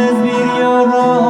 Görünmez bir yara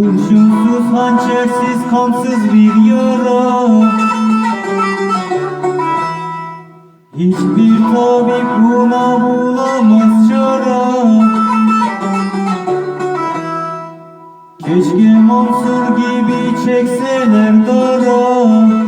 Kurşunsuz, hançersiz, kansız bir yara. Hiçbir tabip buna bulamaz çara. Keşke Mansur gibi çekseler dara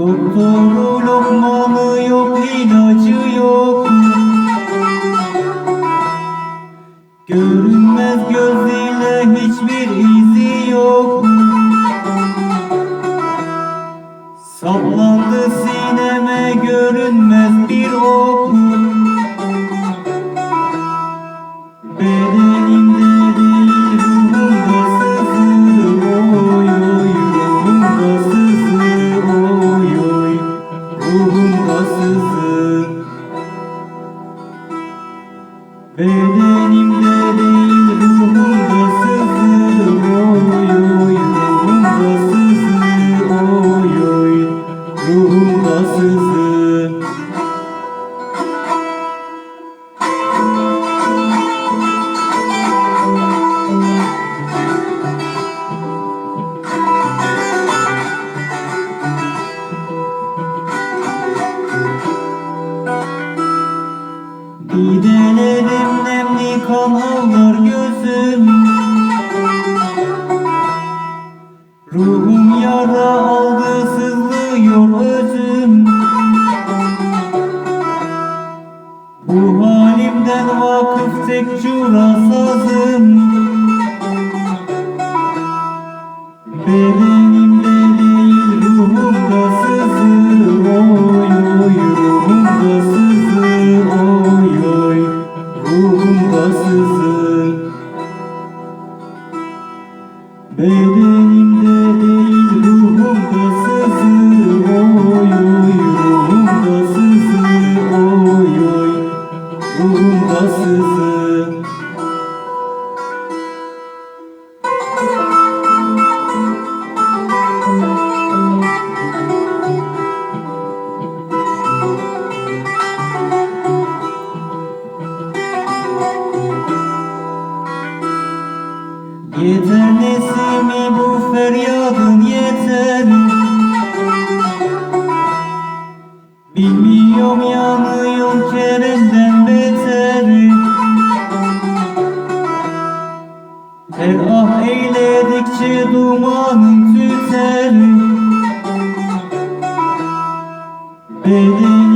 Doktoru lokmanı yok, ilacı yok. Görünmez göz hiçbir izi yok. Saplandı sineme Bedenimde değil ruhumda sızı Oy oy ruhumda sızı Oy oy. Ruhumda sızı halimden vakıf tek cura sazım Bedenimde Yeter nesimi bu feryadın yeter Bilmiyorum yanıyorum Kerem'den beter Her ah eyledikçe dumanım tüter Bedenimde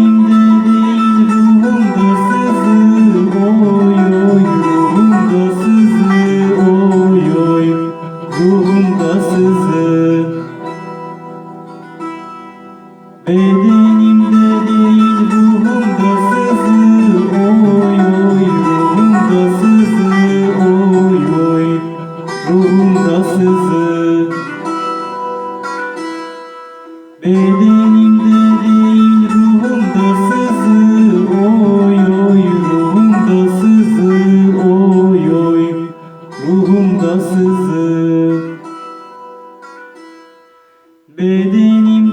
に